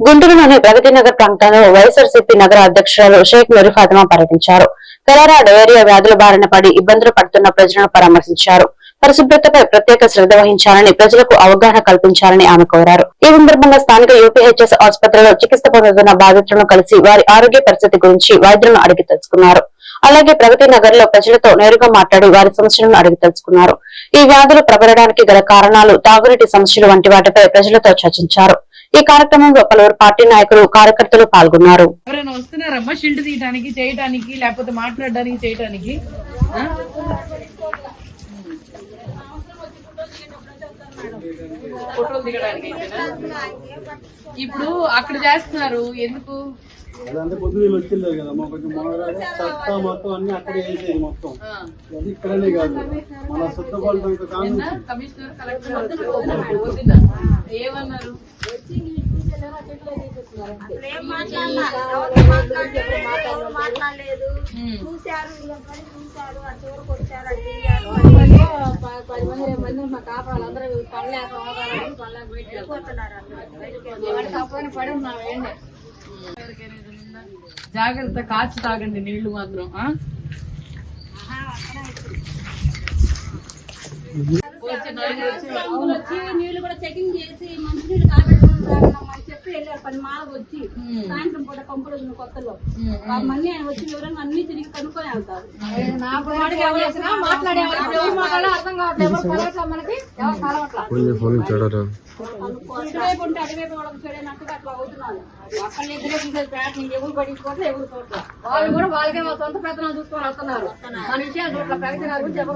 గుంటూరులోని ప్రగతి నగర్ ప్రాంతంలో వైఎస్ఆర్సీపీ నగర అధ్యక్షురాలు షేక్ నూరి ఫాతిమా పర్యటించారు. కలరా డయేరియా వ్యాధుల బారిన పడి ఇబ్బందులు పడుతున్న ప్రజలను పరామర్శించారు. పరిశుభ్రతపై ప్రత్యేక శ్రద్ధ వహించాలని ప్రజలకు అవగాహన కల్పించాలని ఆమె కోరారు. ఈ సందర్భంగా స్థానిక యూపీహెచ్ఎస్ ఆసుపత్రిలో చికిత్స పొందుతున్న బాధితులను కలిసి వారి ఆరోగ్య పరిస్థితి గురించి వైద్యులను అడిగి తెలుసుకున్నారు. అలాగే ప్రగతి నగర్లో ప్రజలతో నేరుగా మాట్లాడి వారి సమస్యలను అడిగి తెలుసుకున్నారు. ఈ వ్యాధులు ప్రబలడానికి గల కారణాలు తాగునీటి సమస్యలు వంటి వాటిపై ప్రజలతో చర్చించారు. ఈ కార్యక్రమంలో పలువురు పార్టీ నాయకులు కార్యకర్తలు పాల్గొన్నారు. ఎవరైనా వస్తున్నారమ్మా? షిల్డ్ తీయడానికి చేయడానికి లేకపోతే మాట్లాడడానికి చేయడానికి ఫోటోలు దిగడానికి అయితేనా? ఇప్పుడు అక్కడ చేస్తున్నారు. ఎందుకు? అదంతా పొద్దున్న వచ్చింది కదా. మా కొంచెం మొదలగా చెత్త మొత్తం అన్ని అక్కడే వేసేది మొత్తం. అది ఇక్కడనే కాదు. మన నిన్న కమిషనర్ కలెక్టర్. ఏమన్నారు? మాట్లాడలేదు. చూశారు పది మంది మంది మా పడలేక పడలేక బయటకు పడి ఉన్నాం ఏంటి? జాగ్రత్త కాచి తాగండి నీళ్ళు మాత్రం ఆ? వచ్చి నీళ్ళు కూడా చెకింగ్ చేసి మంచి కాబెట్టుకుని తాగమని పది మాలకు వచ్చి. సాయంత్రం పూట ఉంది కొత్తలో. మనీ ఆయన వచ్చి వివరంగా అన్ని తిరిగి కనుక్కొని వెళ్తారు. ఇటువైపు ఉంటే అటువైపు వాళ్ళకి చెడైనట్టుగా అట్లా అవుతున్నారు. అక్కడ ఎదురే చూసేది ప్రయత్నం ఎవరు పడిపోతే ఎవరు చూడలేదు వాళ్ళు కూడా వాళ్ళకే వాళ్ళ సొంత ప్రయత్నాలు చూసుకొని వస్తున్నారు. మన విషయాలు గారి గురించి